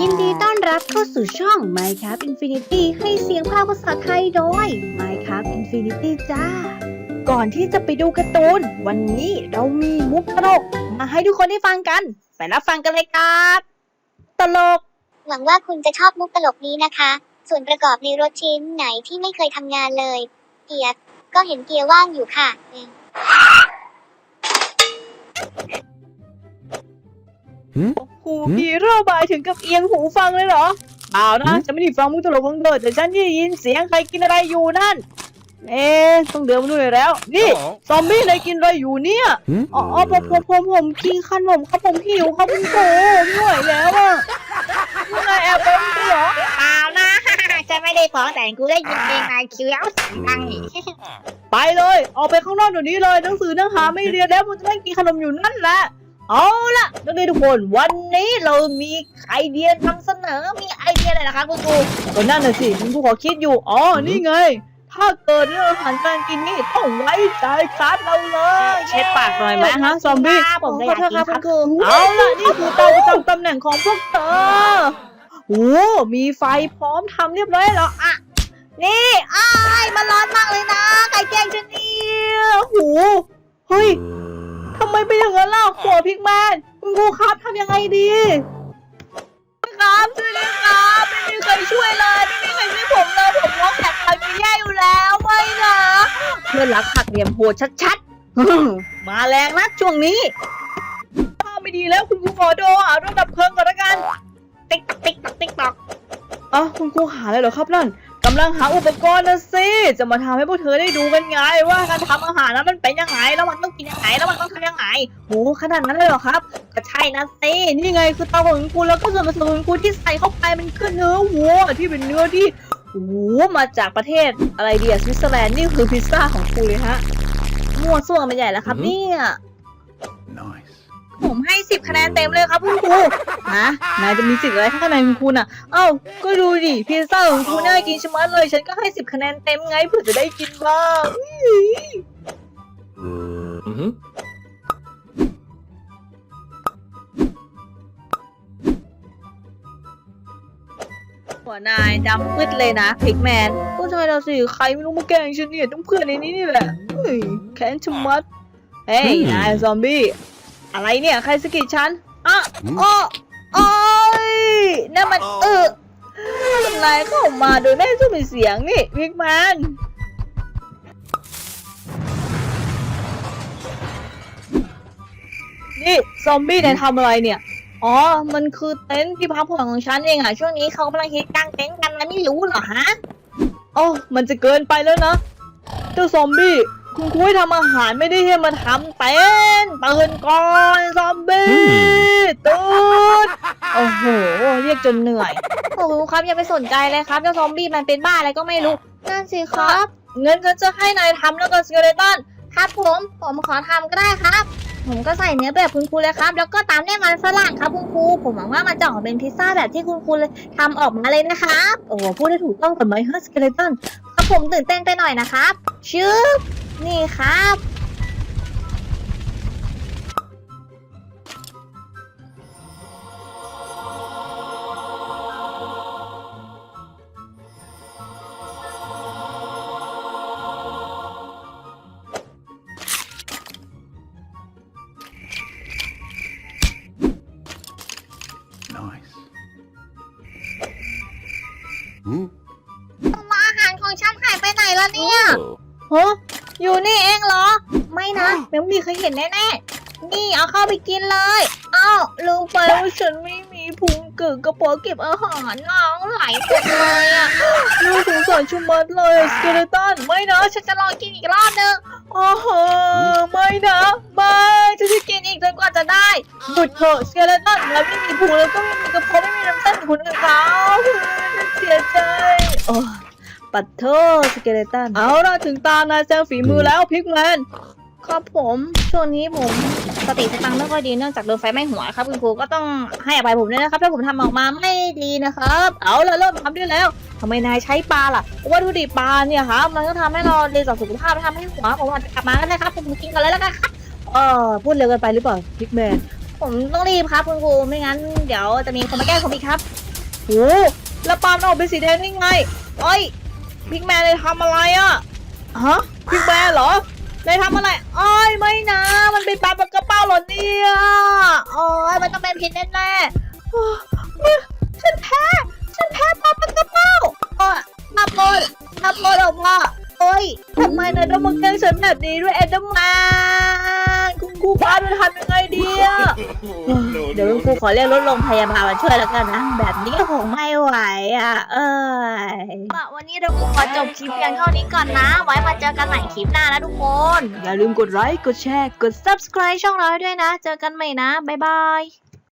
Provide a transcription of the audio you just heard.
ยินดีต้อนรับเข้าสู่ช่อง Minecraft Infinity ให้เสียงภาคภาษาไทยโดย Minecraft Infinity จ้า ก่อนที่จะไปดูการ์ตูน วันนี้เรามีมุกตลก มาให้ทุกคนได้ฟังกัน ไปรับฟังกันเลยครับ ตลก หวังว่าคุณจะชอบมุกตลกนี้นะคะ ส่วนประกอบในรถชิ้นไหนที่ไม่เคยทำงานเลย เกียร์ก็เห็นเกียร์ว่างอยู่ค่ะ หูพีเร่าบายถึงกับเอียงหูฟังเลยเหรอเปล่านะฉันไม่ได้ฟังมุกตลกของเธอแต่ฉันได้ยินเสียงใครกินอะไรอยู่นั่น เอ๊ะต้องเดินมาดูหน่อยแล้ว นี่ซอมบี้อะไรกินอะไรอยู่เนี่ย Hmm? อ๋อผมผมผมผมกินขนมครับผมหิวครับคุณโตไม่ไหวแล้วอะยังไงแอบเป็นด้วยเหรอเปล่านะจะไม่ได้ฟ้องแต่กูได้ยินเองนายคิวแล้วเสียงดังนี่ไปเลย ออกไปข้างนอกเดี๋ยวนี้เลยหนังสือหนังหาไม่เรียนแล้วมันจะนั่งกินขนมอยู่นั่นแหละ เอาล่ะนักเรียนทุกคนวันนี้เรามีไอเดียนำเสนอมีไอเดียอะไรนะคะคุณครูก็นั่นน่ะสิคุณครูขอคิดอยู่อ๋อนี่ไง ถ้าเกิดเรื่องอาหารการกินนี่ต้องไว้ใจคลาสเราเลยเช็ดปากหน่อยไหมฮะซอมบี้ผมก็อยากกินครับเอาล่ะนี่คือเตาประจำตำแหน่งของพวกเธอโอ้มีไฟพร้อมทำเรียบร้อยแล้วอะนี่อ้ายมันร้อนมากเลยนะใครแกล้งฉันเนี่ยโหเฮ้ย ทำไมเป็นอย่างนั้นล่ะหัวพิกแมนคุณครูครับทำยังไงดีครับช่วยด้วยครับไม่มีใครช่วยเลยไม่มีใครช่วยผมเลยผมร้องแตกตายจะแย่อยู่แล้วไม่นะเพื่อนรักหักเหลี่ยมโหดชัดๆมาแรงนะช่วงนี้ถ้าไม่ดีแล้วคุณครูขอโดหาระดับเพลิงก่อนละกันติ๊กติ๊กติ๊กตอกอ๋อคุณครูหาอะไรเหรอครับนั่น กำลังหาอุปกรณ์นะสิ จะมาทำให้พวกเธอได้ดูกันไง ว่าการทำอาหารนั้นมันเป็นยังไง แล้วมันต้องกินยังไง แล้วมันต้องทำยังไงโหขนาดนั้นเลยเหรอครับ ก็ใช่นะสิ นี่ไงคือเตาของคุณแล้วก็ส่วนผสมของคุณที่ใส่เข้าไปมันคือเนื้อวัวที่เป็นเนื้อที่โอ้โหมาจากประเทศอะไรเดียสวิตเซอร์แลนด์นี่คือพิซซ่าของครูเลยฮะมั่วซั่วมันใหญ่แล้วครับเนี่ย Nice. ผมให้สิบคะแนนเต็มเลยครับคุณครูฮะนายจะมีสิทธิ์อะไรให้คะแนนคุณครูน่ะ เอ้า ก็ดูดิพิซซ่าของคุณน่ากินชะมัดเลย ฉันก็ให้สิบคะแนนเต็มไงเผื่อจะได้กินบ้าง Mm-hmm. หัวนายดำมืดเลยนะพิกแมนก็ใช่เราสิใครไม่รู้มาแกล้งฉันเนี่ยต้องเพื่อนในนี้นี่แหละเฮ้ยแค้นชะมัดเฮ้ยอืมนายซอมบี้ อะไรเนี่ยใครสะกิดฉันอะอืมอ้อโอ้ยนั่นมันเออนายเข้ามาโดยไม่ให้ซุ้มเสียงนี่พิกแมนนี่ซอมบี้เนี่ยทำอะไรเนี่ย อ๋อ มันคือเต็นท์ที่พักผ่อนของฉันเองอะช่วงนี้เขากำลังฮิตกางเต็นท์กันนะไม่รู้เหรอฮะ โอ้ มันจะเกินไปแล้วนะ เจ้าซอมบี้ คุณคุยทำอาหารไม่ได้ให้มาทำเต็นท์ตื่นก่อนซอมบี้ตื่นโอ้โหเรียกจนเหนื่อยโอ้โหครับอย่าไปสนใจเลยครับเจ้าซอมบี้มันเป็นบ้าอะไรก็ไม่รู้นั่นสิครับเงินก็จะให้นายทำแล้วก็สเกเลตันครับผมผมขอทำก็ได้ครับ ผมก็ใส่เนื้อแบบคุณครูเลยครับ แล้วก็ตามด้วยมันฝรั่งครับคุณครูผมหวังว่ามันจะออกเป็นพิซซ่าแบบที่คุณครูเลยทำออกมาเลยนะครับโอ้โหพูดได้ถูกต้องกับไหมฮะสเกเลตันครับผมตื่นเต้นไปหน่อยนะครับชึบ นี่ครับ Nice. Hmm? อาหารของฉันหายไปไหนแล้วเนี่ย Oh. ฮะ อยู่นี่เองเหรอ ไม่นะไม่มีใครเห็นแน่ๆ นี่เอาเข้าไปกินเลยเอ้าลืมไปว่าฉันไม่มีพุงเกิดกระเป๋าเก็บอาหารน้องไหลหมดเลยอะลูกสงสารชุมัดเลยสเกเลตันไม่นะฉันจะลองกินอีกรอบนึงโอ้โหไม่นะไม่ฉันจะกินอีกจนกว่าจะได้หยุดเถอะสเกเลตันแล้วไม่มีพุงแล้วก็ไม่มีกระเพาะไม่มีน้ำเส้นเหมือนคนอื่นเขาเสียใจโอ้ ปัดเธอสเกเลตันเอาล่ะถึงตานายแซงฝีมือแล้วพิกแมนครับผมช่วงนี้ผมสติสตังค์ไม่ค่อยดีเนื่องจากโดนไฟไหม้หัวครับคุณครูก็ต้องให้อภัยผมด้วยนะครับ ถ้าผมทำออกมาไม่ดีนะครับ เอาละเริ่มทำได้แล้วทำไมนายใช้ปลาล่ะวัตถุดิบปลาเนี่ยครับมันก็ทำให้เราดีต่อสุขภาพทำให้หัวผมอาจจะกลับมาก็ได้ครับผมกินกันเลยแล้วกันครับเออพูดเร็วเกินไปหรือเปล่าพิกแมนผมต้องรีบครับคุณครูไม่งั้นเดี๋ยวจะมีคนมาแกล้งผมอีกครับโอ้แล้วปาล์มออกเป็นสีแดงได้ไงเอ้ย พิกแมนเลยทำอะไรอะฮะพิกแมนเหรอเลยทำอะไรเอ้ยไม่นะ มันเป็นปลาปากกระเป๋าเหรอเนี่ยโอ้ยมันต้องเป็นพิษแน่ๆโอ้ยฉันแพ้ฉันแพ้ปลาปากกระเป๋าโอ้ยมาโปนมาโปนออกมาโอ้ยทำไมนายต้องมาแกล้งฉันแบบนี้ด้วยเอ็ดเดอร์แมนคุณครูพาจะทำยังไง ดีอะเดี๋ยวครูขอเรียกรถโรงพยาบาลมาช่วยแล้วกันนะ แบบนี้คงไม่ไหวอะ เอ้ยวันนี้เราขอจบคลิปเพียงเท่านี้ก่อนนะ ไว้มาเจอกันใหม่คลิปหน้านะทุกคน อย่าลืมกดไลค์ กดแชร์ กด subscribe ช่องเราด้วยนะ เจอกันใหม่นะ บ๊ายบาย